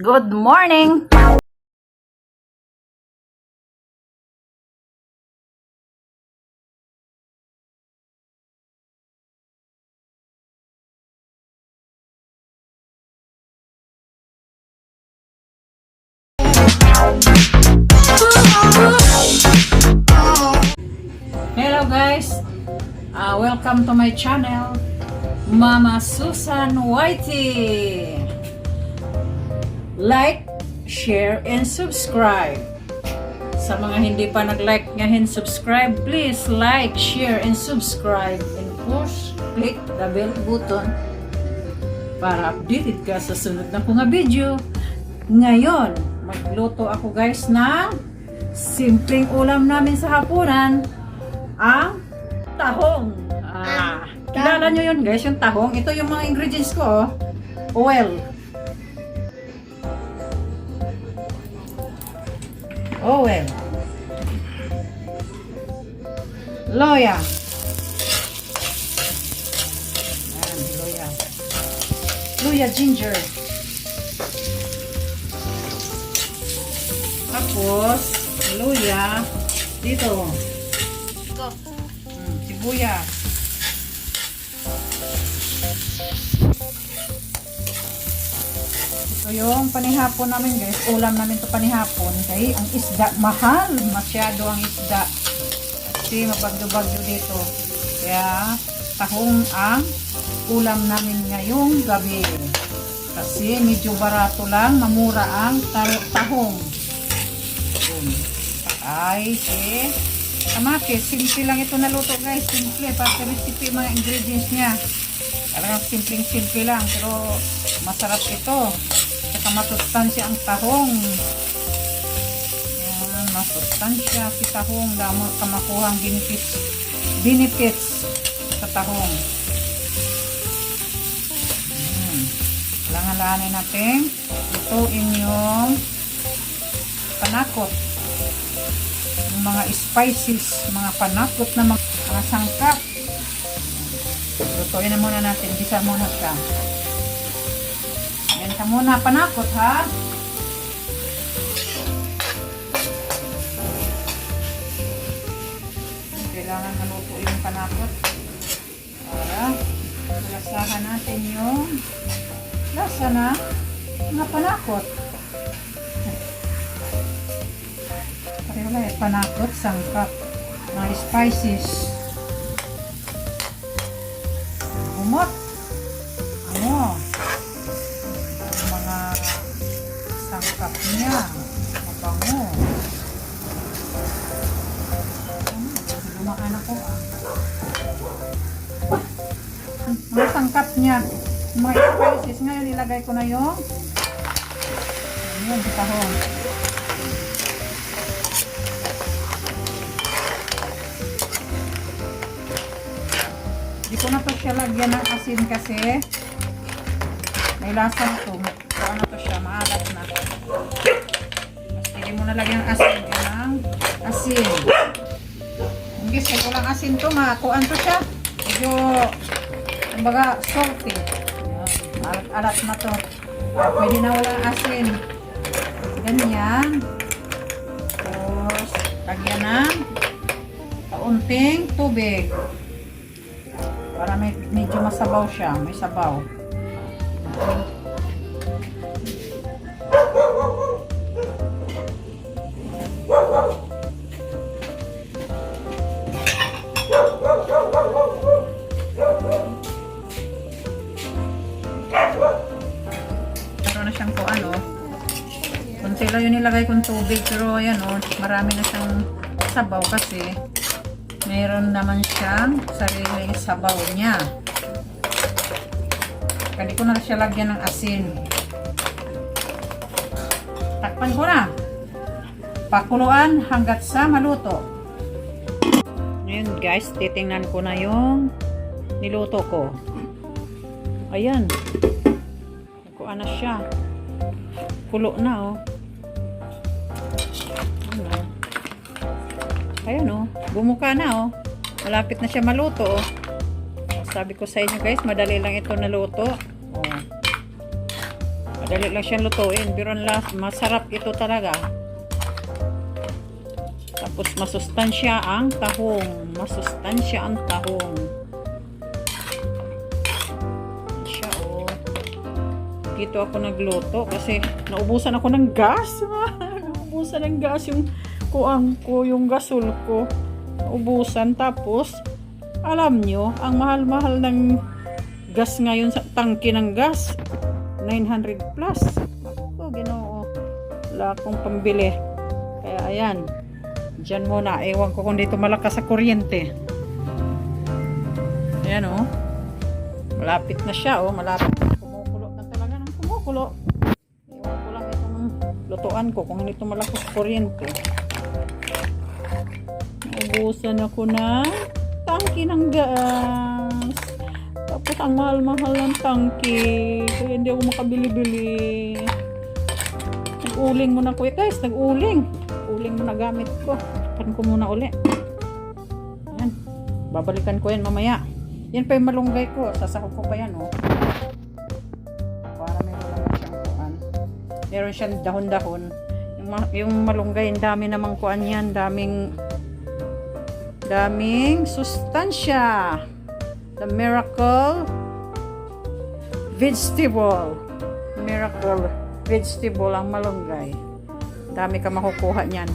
Good morning! Hello guys! Uh, welcome to my channel, Mama Susan Whitey! Like, share, and subscribe. Sa mga hindi pa nag-like ngayon, subscribe, please like, share, and subscribe. And push, click the bell button para updated ka sa sunod na ko nga video. Ngayon, magluto ako guys ng simpleng ulam namin sa hapunan, ang tahong. Ah, kilala nyo yun guys, yung tahong. Ito yung mga ingredients ko. oh. Oil. Oil. Loya. Ayan, loya. Luya ginger. Tapos, luya dito. Mm, sibuyas. Ito yung panihapon namin guys. Ulam namin to panihapon. Kaya ang isda, mahal. Masyado ang isda. Kasi mabagyo-bagyo dito. Kaya tahong ang ulam namin ngayong gabi. Kasi medyo barato lang. Mamura ang tahong. Ay, si kamatis. Simple lang ito naluto guys. Simple. Para recipe mga ingredients niya. Talagang simpleng-simple lang. Pero masarap ito. Masustansya ang tahong. Yan, masustansya si tahong. Damo ka makuhang benefits. Benefits sa tahong. Hmm. Langan-langanin natin. Lutuin yung panakot yung mga spices, mga panakot na mga, mga sangkap. Lutuin na muna natin. Bisa muna siya. Ka muna, panakot ha. Kailangan maluto yung panakot para malasahan natin yung lasa na mga panakot. Pareho lang panakot, sangkap, mga spices. Niya. Mabango. Lumakan ako ah. Mga sangkap niya. Yung mga spices. Ngayon ilagay ko na yung yun, tahong. Di ko na to siya lagyan ng asin kasi may lasa na to. Kuha na to siya, mo na lagyan ng asin. Ang asin. Ang gusto ko lang asin to, makakuan to siya. Medyo, kumbaga, salty. Alat-alat na to. Pwede na walang asin. Ganyan. Tapos, lagyan ng kaunting tubig. Para may, medyo masabaw siya. May sabaw. Meron lang yung nilagay kong tubig. Pero ayan o, marami na siyang sabaw kasi meron naman siyang sariling sabaw niya. Kali ko na siya lagyan ng asin. Takpan ko na. Pakuluan hanggat sa maluto. Ngayon guys, titingnan ko na yung niluto ko. Ayan. Kuha na siya. Kulo na oh. Ayan oh. Bumuka na oh. Malapit na siya maluto oh. Sabi ko sa inyo guys, madali lang ito naluto. Oh. Dali lang siyang lutuin. Pero masarap ito talaga. Tapos masustansya ang tahong. Masustansya ang tahong. Siya oh. Dito ako nagluto kasi naubusan ako ng gas. naubusan ng gas yung kuang ko, yung gasol ko. Naubusan. Tapos, alam nyo, ang mahal-mahal ng gas ngayon sa tangke ng gas. 900 plus. Ako, ginoo. Wala akong pambili. Kaya ayan. Diyan muna. Ewan ko kung dito malakas sa kuryente. Ayan oh. Malapit na siya oh. Malapit na kumukulo na talaga ng kumukulo. Ewan ko lang itong lutuan ko kung dito malakas kuryente. Naubusan ako ng tangki ng gas. Tapos ang mahal-mahal ng tangki. Kaya hindi ako makabili-bili. Nag-uling muna ko eh guys. Nag-uling. Uling muna gamit ko. Kan ko muna uli. Yan. Babalikan ko yan mamaya. Yan pa yung malunggay ko. Sasakop ko pa yan oh. Para meron naman siyang kuan. Meron siyang dahon-dahon. Yung, yung malunggay, ang dami namang kuan yan. Daming daming sustansya. The miracle vegetable. Miracle vegetable ang malunggay. Dami ka makukuha niyan.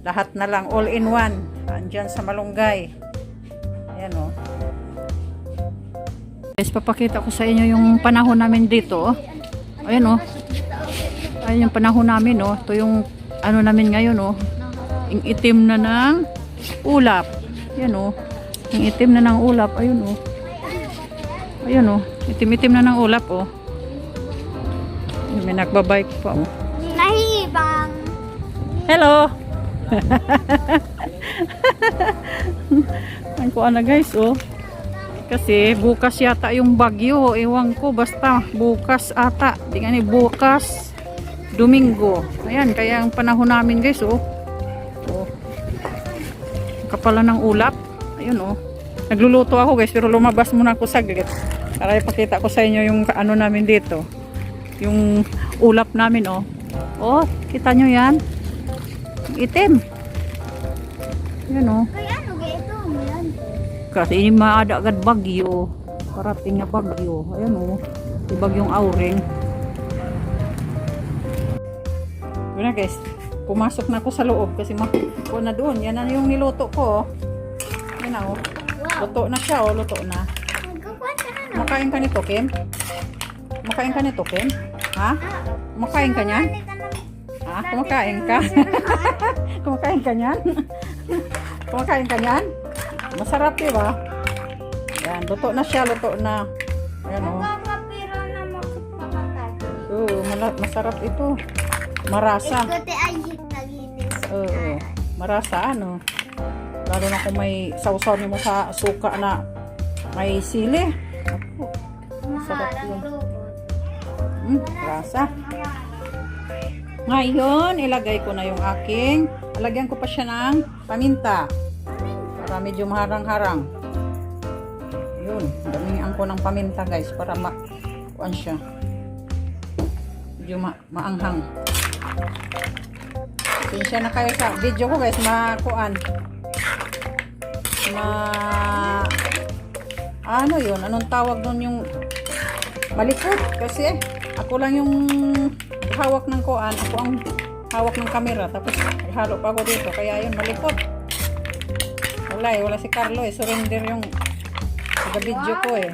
Lahat na lang, all in one. Andyan sa malunggay. Ayan o. Guys, papakita ko sa inyo yung panahon namin dito. oh. Ayan o. Ayan yung panahon namin o. Ito yung ano namin ngayon o. Yung itim na ng ulap. Ayan o. Yung itim na ng ulap. Ayun o. Ayun o. Itim-itim na ng ulap o. May nagbabike pa o. Nahibang. Hello! Ang kuha na guys, oh. Kasi bukas yata yung bagyo. Ewan ko, basta bukas ata. Di nga ni bukas. Domingo. Ayan, kaya ang panahon namin guys, oh. oh. Kapala ng ulap. Ayun, oh. Nagluluto ako guys, pero lumabas muna ako saglit. Para ipakita ko sa inyo yung ano namin dito. Yung ulap namin, oh. Oh, kita nyo yan? Itim. Yan oh. Kaya ano ito? Yan. Kasi ini maada agad bagyo. Parating na bagyo. Ayan oh. Yung bagyong auring. Yun na guys. Pumasok na ako sa loob kasi makuha na doon. Yan na yung niluto ko. oh. Yan na oh. Luto na siya oh. Luto na. Makain ka nito, Kim? Makain ka nito, Kim? Ha? Makain ka niyan? Ha? Kumakain ka? Kumakain ka niyan? Kumakain ka niyan? Masarap, di ba? Yan, luto na siya, luto na. Ayan, oh. Magkakapiro na makapatay. Oo, masarap ito. Marasa. Ikote ayit nagitis. Oo, marasa, ano. Lalo na kung may sausaw mo sa suka na may sili. Ako, Masarap yun. hmm, rasa. Ngayon, ilagay ko na yung aking, alagyan ko pa siya ng paminta. Para medyo maharang-harang. Yun, damihan ko ng paminta guys, para ma, kuan siya. Medyo ma, maanghang. Pasensya na kayo sa video ko guys, makuan. Ma, ano yun, anong tawag nun yung malikot? Kasi ako lang yung hawak ng kuan, ako ang hawak ng camera tapos halo pa ako dito. Kaya yun malikot. Wala eh, wala si Carlo eh. Surrender yung taga video ko eh.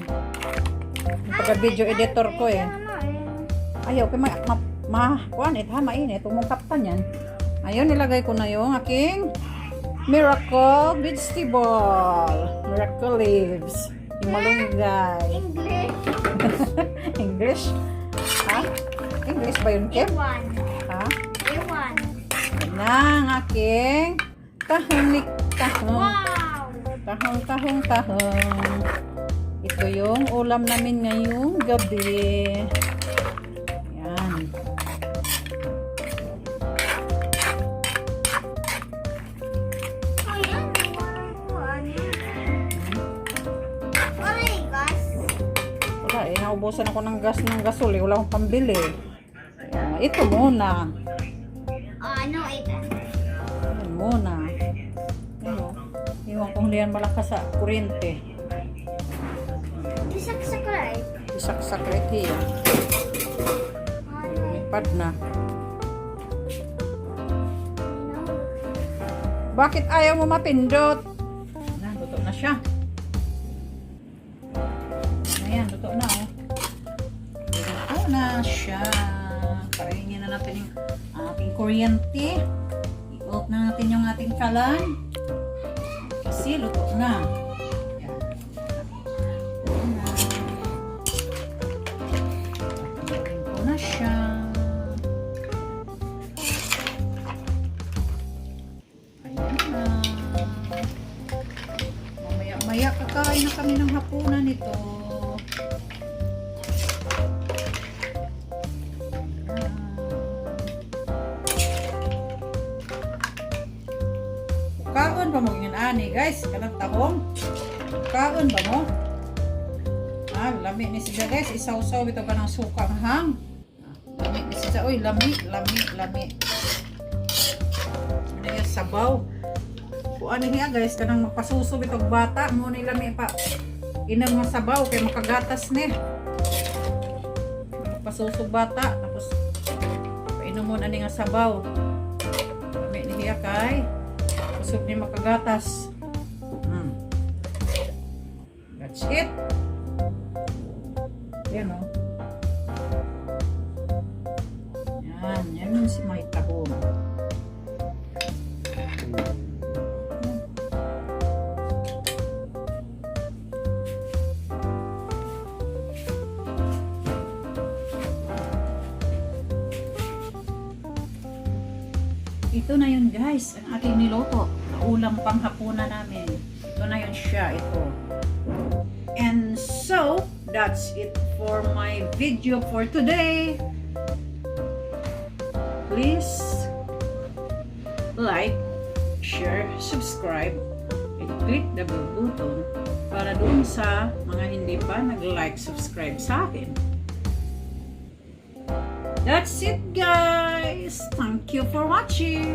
Yung taga video editor ko eh? ayaw kay ma, ma, ma kuan it ha mainit umungkap pa niyan ayun nilagay ko na yung aking miracle vegetable miracle leaves yung malunggay English. English? Ha? English ba yun, Kim? Ewan. Ha? Ewan. Na ang aking tahonik tahong. Wow. Tahong, tahong, tahong. Ito yung ulam namin ngayong gabi. Eh, eh, naubusan ako ng gas ng gasol eh. Wala akong pambili. Ah, ito muna. Oh, ano ito? Yan muna. Ayun. Iwan kung hindi yan malakas sa kuryente. Isaksak right. Isaksak right here. Ano? Lumipad na. Ano? Bakit ayaw mo mapindot? Na, luto na siya. Ayan, luto na na siya. Kainin na natin yung ating kuryente. I-off na natin yung ating kalan. Kasi luto na. Na. Na. Ayan na. Mamaya-maya kakain na kami ng hapunan nito. Guys? Kanang tahong? Kaon ba mo? Ah, lami ni siya guys. Isaw-saw ito ka ng sukang hang. Lami ni siya. Uy, lami, lami, lami. Ano yung sabaw? Kung ano niya guys, kanang magpasusob itong bata. Mo ni lami pa. Inang nga sabaw kay makagatas ni. Magpasusob bata. Tapos, painom mo na ni nga sabaw. Lami niya kay. Kusog ni makagatas. That's it. Yan o. Yan. Yan yung si may tahong. Ito na yun guys, ang ating niloto. Ulam pang hapunan namin. Ito na yun siya, ito. So, that's it for my video for today. Please like, share, subscribe, and click the bell button para dun sa mga hindi pa nag-like, subscribe sa akin. That's it guys. Thank you for watching.